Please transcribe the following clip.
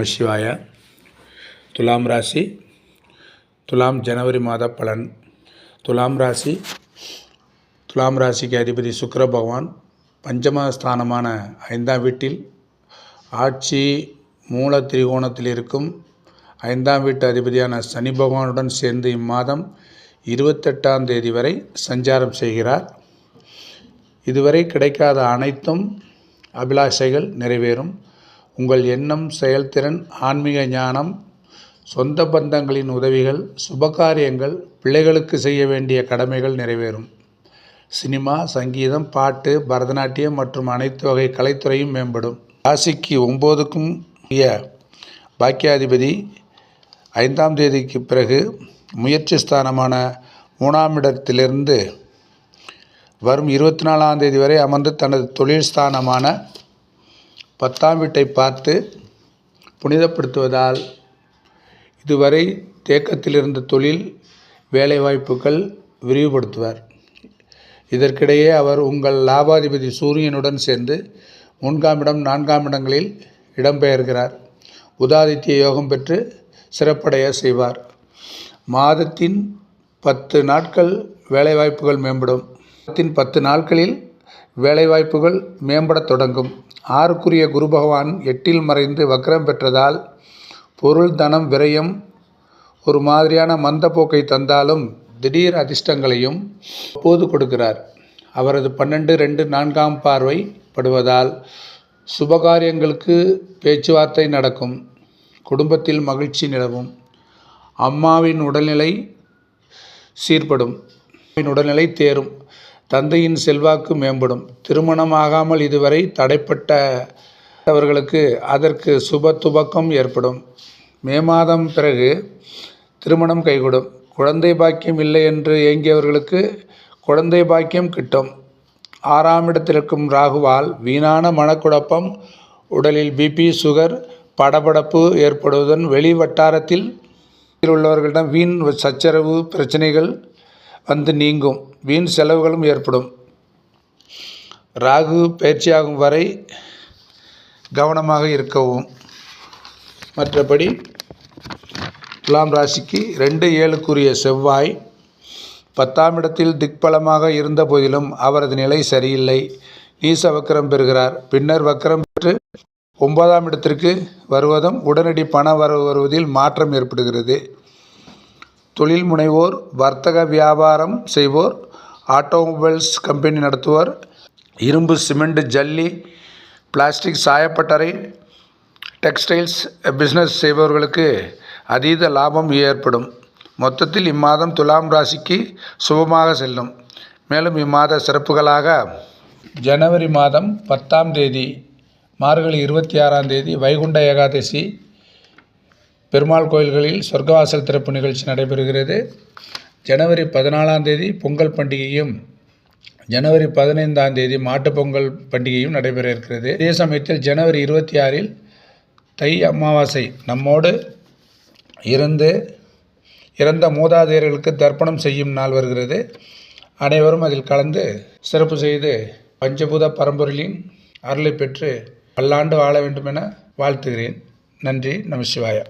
நமசிவாய துலாம் ராசி துலாம் ஜனவரி மாத பலன். துலாம் ராசி துலாம் ராசிக்கு அதிபதி சுக்கர பகவான் பஞ்சமஸ்தானமான ஐந்தாம் வீட்டில் ஆட்சி மூல திரிகோணத்தில் இருக்கும் ஐந்தாம் வீட்டு அதிபதியான சனி பகவானுடன் சேர்ந்து இம்மாதம் இருபத்தெட்டாம் தேதி வரை சஞ்சாரம் செய்கிறார். இதுவரை கிடைக்காத அனைத்தும் அபிலாஷைகள் நிறைவேறும். உங்கள் எண்ணம் செயல்திறன் ஆன்மீக ஞானம் சொந்த பந்தங்களின் உதவிகள் சுபகாரியங்கள் பிள்ளைகளுக்கு செய்ய வேண்டிய கடமைகள் நிறைவேறும். சினிமா சங்கீதம் பாட்டு பரதநாட்டியம் மற்றும் அனைத்து வகை கலைத்துறையும் மேம்படும். ராசிக்கு ஒம்போதுக்கும் பாக்கியாதிபதி ஐந்தாம் தேதிக்கு பிறகு முயற்சி ஸ்தானமான மூணாம் இடத்திலிருந்து வரும் இருபத்தி நாலாம் தேதி வரை அமர்ந்து தனது தொழில் ஸ்தானமான பத்தாம் வீட்டை பார்த்து புனிதப்படுத்துவதால் இதுவரை தேக்கத்தில் இருந்த தொழில் வேலைவாய்ப்புகள் விரிவுபடுத்துவார். இதற்கிடையே அவர் உங்கள் லாபாதிபதி சூரியனுடன் சேர்ந்து மூன்றாம் இடம் நான்காம் இடங்களில் இடம்பெயர்கிறார். உதாதித்ய யோகம் பெற்று சிறப்படைய செய்வார். மாதத்தின் பத்து நாட்கள் வேலைவாய்ப்புகள் மேம்படும். மாதத்தின் பத்து நாட்களில் வேலைவாய்ப்புகள் மேம்படத் தொடங்கும். ஆறுக்குரிய குரு பகவான் எட்டில் மறைந்து வக்ரம் பெற்றதால் பொருள் தனம் விரயம் ஒரு மாதிரியான மந்த போக்கை தந்தாலும் திடீர் அதிர்ஷ்டங்களையும் அப்போது கொடுக்கிறார். அவரது பன்னெண்டு ரெண்டு நான்காம் பார்வை படுவதால் சுபகாரியங்களுக்கு பேச்சுவார்த்தை நடக்கும். குடும்பத்தில் மகிழ்ச்சி நிலவும். அம்மாவின் உடல்நிலை சீர்படும். உடல்நிலை தேரும். தந்தையின் செல்வாக்கு மேம்படும். திருமணம் ஆகாமல் இதுவரை தடைப்பட்டவர்களுக்கு அதற்கு சுப துபக்கம் ஏற்படும். மே மாதம் பிறகு திருமணம் கைகூடும். குழந்தை பாக்கியம் இல்லை என்று ஏங்கியவர்களுக்கு குழந்தை பாக்கியம் கிட்டும். ஆறாம் இடத்திற்கும் ராகுவால் வீணான மனக்குழப்பம் உடலில் பிபி சுகர் படபடப்பு ஏற்படுவதுடன் வெளி வட்டாரத்தில் உள்ளவர்களிடம் வீண் சச்சரவு பிரச்சனைகள் வந்து நீங்கும். வீண் செலவுகளும் ஏற்படும். ராகு பயிற்சியாகும் வரை கவனமாக இருக்கவும். மற்றபடி துலாம் ராசிக்கு ரெண்டு ஏழுக்குரிய செவ்வாய் பத்தாம் இடத்தில் திக்பலமாக இருந்த போதிலும் அவரது நிலை சரியில்லை. நீச வக்கரம் பெறுகிறார். பின்னர் வக்கரம் பெற்று ஒன்பதாம் இடத்திற்கு வருவதும் உடனடி பண வரவு வருவதில் மாற்றம் ஏற்படுகிறது. தொழில் முனைவோர் வர்த்தக வியாபாரம் செய்வோர் ஆட்டோமொபைல்ஸ் கம்பெனி நடத்துவோர் இரும்பு சிமெண்ட் ஜல்லி பிளாஸ்டிக் சாயப்பட்டறை டெக்ஸ்டைல்ஸ் பிஸ்னஸ் செய்பவர்களுக்கு அதீத லாபம் ஏற்படும். மொத்தத்தில் இம்மாதம் துலாம் ராசிக்கு சுபமாக செல்லும். மேலும் இம்மாத சிறப்புகளாக ஜனவரி மாதம் பத்தாம் தேதி மார்கழி இருபத்தி ஆறாம் தேதி வைகுண்ட ஏகாதசி பெருமாள் கோயில்களில் சொர்க்கவாசல் திறப்பு நிகழ்ச்சி நடைபெறுகிறது. ஜனவரி பதினாலாம் தேதி பொங்கல் பண்டிகையும் ஜனவரி பதினைந்தாம் தேதி மாட்டுப்பொங்கல் பண்டிகையும் நடைபெற இருக்கிறது. அதே சமயத்தில் ஜனவரி இருபத்தி ஆறில் தை அமாவாசை நம்மோடு இருந்து இறந்த மூதாதையர்களுக்கு தர்ப்பணம் செய்யும் நாள் வருகிறது. அனைவரும் அதில் கலந்து சிறப்பு செய்து பஞ்சபூத பரம்பொருளின் அருளை பெற்று பல்லாண்டு வாழ வேண்டும் என வாழ்த்துகிறேன். நன்றி. நமசிவாயா